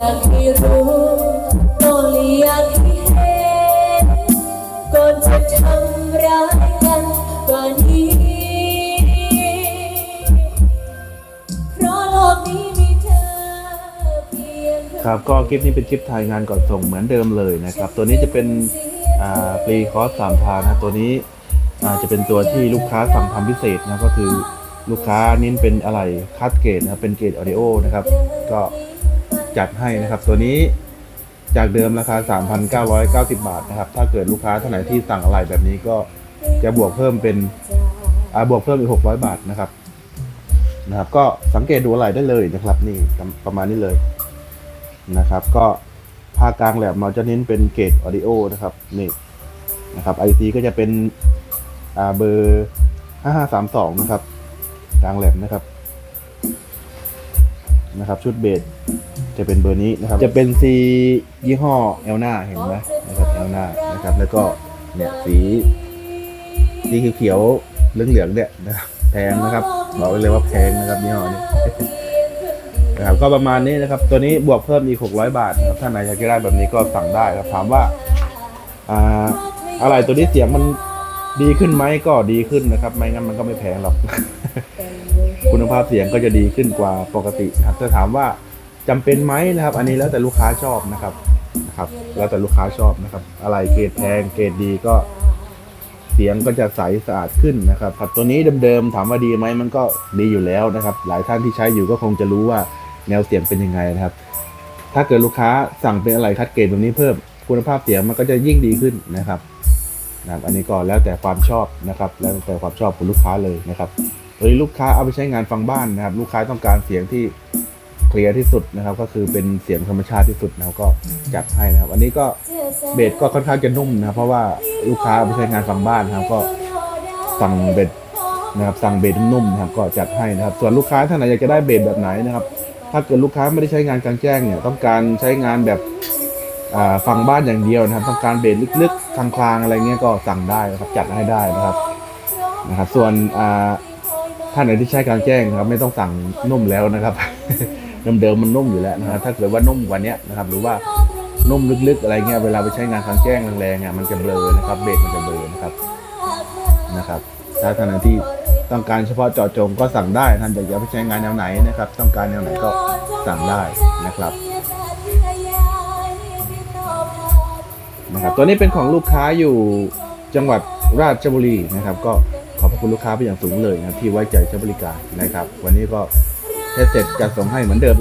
อยากให้รู้ก็เลยอยากให้เห็นก่อนจะทำร้ายกันกว่านี้ เพราะโลกนี้มีเธอเพียงครับ ก็คลิปนี้เป็นคลิปถ่ายงานก่อนส่งเหมือนเดิมเลยนะครับ ตัวนี้จะเป็นอ่าฟรีคอร์สสามพานะ ตัวนี้อ่าจะเป็นตัวที่ลูกค้าสั่งทำพิเศษนะก็คือลูกค้าเน้นเป็นอะไรคัดเกรดนะครับเป็นเกรดออดิโอนะครับ ก็ จัดให้นะครับ ตัวนี้จากเดิมราคา 3,990 บาทนะครับ ถ้าเกิดลูกค้าท่านไหนที่สั่งอะไรแบบนี้ก็จะบวกเพิ่มเป็นอ่าบวกเพิ่มอีก 600 บาทนะครับนะครับ ก็สังเกตดูอะไรได้เลยนะครับ นี่ประมาณนี้เลยนะครับ ก็ภาคกลางแหลมเราจะเน้นเป็นเกรดออดิโอนะครับนี่นะครับ IC ก็จะเป็นอ่าเบอร์ 5532 นะครับกลางแหลมนะครับนะครับ ชุดเบส จะเป็นเบอร์นี้นะครับ จะเป็นสียี่ห้อเอลนาเห็นไหมนะครับเอลนานะครับ แล้วก็เนี่ยสีสีเขียวๆเหลืองๆเนี่ยนะครับแพงนะครับบอกเลยว่าแพงนะครับยี่ห้อนี้นะครับก็ประมาณนี้นะครับ ตัวนี้บวกเพิ่มอีก 600 บาทนะครับถ้าไหนอยากได้แบบนี้ก็สั่งได้ครับถามว่าอ่าอะไรตัวนี้เสียงมันดีขึ้นไหมก็ดีขึ้นนะครับ ไม่งั้นมันก็ไม่แพงหรอก คุณภาพเสียงก็จะดีขึ้นกว่าปกติครับถ้าถามว่า จำเป็นไหมนะครับ อันนี้แล้วแต่ลูกค้าชอบนะครับนะครับ แล้วแต่ลูกค้าชอบนะครับ อะไรเกรดแพงเกรดดีก็ เสียงก็จะใสสะอาดขึ้นนะครับครับตัวนี้เดิมๆถามว่าดีไหมมันก็ดีอยู่แล้วนะครับ หลายท่านที่ใช้อยู่ก็คงจะรู้ว่าแนวเสียงเป็นยังไงนะครับ ถ้าเกิดลูกค้าสั่งเป็นอะไรคัดเกรดแบบนี้เพิ่มคุณภาพเสียงมันก็จะยิ่งดีขึ้นนะครับนะครับอันนี้ก็แล้วแต่ความชอบนะครับ แล้วแต่ความชอบของลูกค้าเลยนะครับหรือลูกค้าเอาไปใช้งานฟังบ้านนะครับ ลูกค้าต้องการเสียงที่ เคลียร์ที่สุดนะครับ ก็คือเป็นเสียงธรรมชาติที่สุดนะครับก็จัดให้นะครับ อันนี้ก็เบสก็ค่อนข้างจะนุ่มนะครับ เพราะว่าลูกค้าไปใช้งานฟังบ้านนะครับ ก็สั่งเบสนะครับสั่งเบสนุ่มนะครับก็จัดให้นะครับ ส่วนลูกค้าท่านไหนอยากจะได้เบสแบบไหนนะครับ ถ้าเกิดลูกค้าไม่ได้ใช้งานกลางแจ้งเนี่ยต้องการใช้งานแบบอ่าฟังบ้านอย่างเดียวนะครับต้องการเบสลึกๆคลางๆอะไรเงี้ยก็สั่งได้นะครับจัดให้ได้นะครับนะครับ ส่วนท่านไหนที่ใช้กลางแจ้งครับ ไม่ต้องสั่งนุ่มแล้วนะครับ เดิมๆมันนุ่มอยู่แล้วนะครับถ้าเกิดว่านุ่มกว่านี้นะครับหรือว่านุ่มลึกๆอะไรเงี้ยเวลาไปใช้งานกลางแจ้งแรงๆอะมันจะเบลอนะครับเบรกมันจะเบลอนะครับนะครับถ้าท่านที่ต้องการเฉพาะเจาะจงก็สั่งได้ท่านอยากจะไปใช้งานแนวไหนนะครับ ต้องการแนวไหนก็สั่งได้นะครับนะครับตัวนี้เป็นของลูกค้าอยู่จังหวัดราชบุรีนะครับ ก็ขอบพระคุณลูกค้าเป็นอย่างสูงเลยนะครับที่ไว้ใจใช้บริการนะครับ วันนี้ก็ เสร็จจะส่งให้เหมือนเดิมเลย